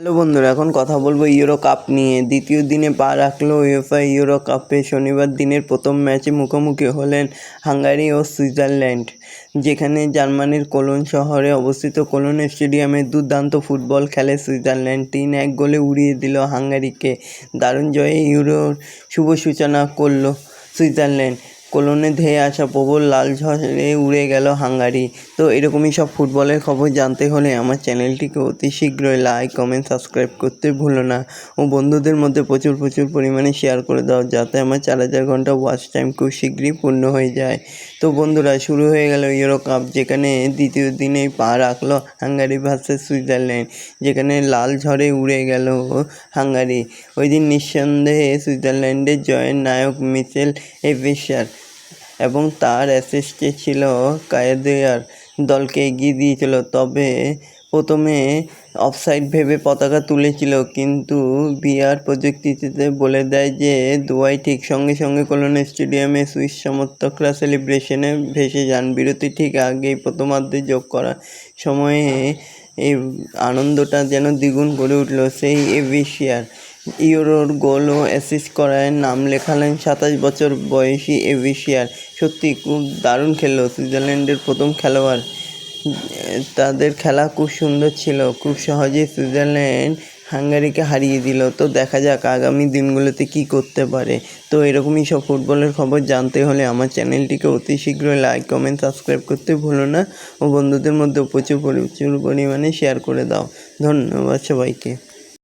Hello বন্ধুরা, এখন কথা বলব ইউরো কাপ নিয়ে। দ্বিতীয় দিনে পা রাখল উয়েফা ইউরো কাপে শনিবার দিনের প্রথম ম্যাচে মুখোমুখি হলেন হাঙ্গারি ও সুইজারল্যান্ড, যেখানে জার্মানির কোলন শহরে অবস্থিত কোলন স্টেডিয়ামে দুর্দান্ত ফুটবল খেলে সুইজারল্যান্ড তিন এক গোলে উড়িয়ে দিল হাঙ্গারিকে। দারুণ জয়ে ইউরোর শুভ সূচনা করল সুইজারল্যান্ড। কোলনে ধেয়ে আসা প্রবল লাল ঝড়ে উড়ে গেল হাঙ্গারি। তো এরকমই সব ফুটবলের খবর জানতে হলে আমার চ্যানেলটিকে অতি শীঘ্রই লাইক কমেন্ট সাবস্ক্রাইব করতে ভুলো না। ও বন্ধুদের মধ্যে প্রচুর প্রচুর পরিমাণে শেয়ার করে দাও, যাতে আমার চার হাজার ঘণ্টা ওয়াচ টাইম খুব শীঘ্রই পূর্ণ হয়ে যায়। তো বন্ধুরা, শুরু হয়ে গেল ইউরো কাপ যেখানে দ্বিতীয় দিনেই পা রাখল হাঙ্গারি ভার্সেস সুইজারল্যান্ড, যেখানে লাল ঝড়ে উড়ে গেল হাঙ্গারি। ওই দিন নিঃসন্দেহে সুইজারল্যান্ডের জয়ের নায়ক মিচেল এভিসার এবং তার অ্যাসিস্টে ছিল কায়েদিয়ার দলকে এগিয়ে দিয়েছিল। তবে প্রথমে অফসাইড ভেবে পতাকা তুলেছিল, কিন্তু বিআর প্রযুক্তিতে বলে দেয় যে, দুয়াই ঠিক সঙ্গে সঙ্গে কোলন স্টেডিয়ামে সুইস সমর্থকরা সেলিব্রেশনে ভেসে যান। বিরতি ঠিক আগেই প্রথমার্ধে যোগ করার সময়ে এই আনন্দটা যেন দ্বিগুণ করে উঠল সেই এভিসিয়ার। ইউরোর গোল ও অ্যাসিস্ট করায় নাম লেখালেন সাতাশ বছর বয়সী এভিসিয়ার। সত্যি খুব দারুণ খেললো সুইজারল্যান্ডের প্রথম খেলোয়াড়। তাদের খেলা খুব সুন্দর ছিল, খুব সহজেই সুইজারল্যান্ড হাঙ্গারিকে হারিয়ে দিল। তো দেখা যাক আগামী দিনগুলোতে কি করতে পারে। তো এরকমই সব ফুটবলের খবর জানতে হলে আমার চ্যানেলটিকে অতি শীঘ্রই লাইক, কমেন্ট, সাবস্ক্রাইব করতে ভুলো না। ও বন্ধুদের মধ্যে প্রচুর প্রচুর পরিমাণে শেয়ার করে দাও। ধন্যবাদ সবাইকে।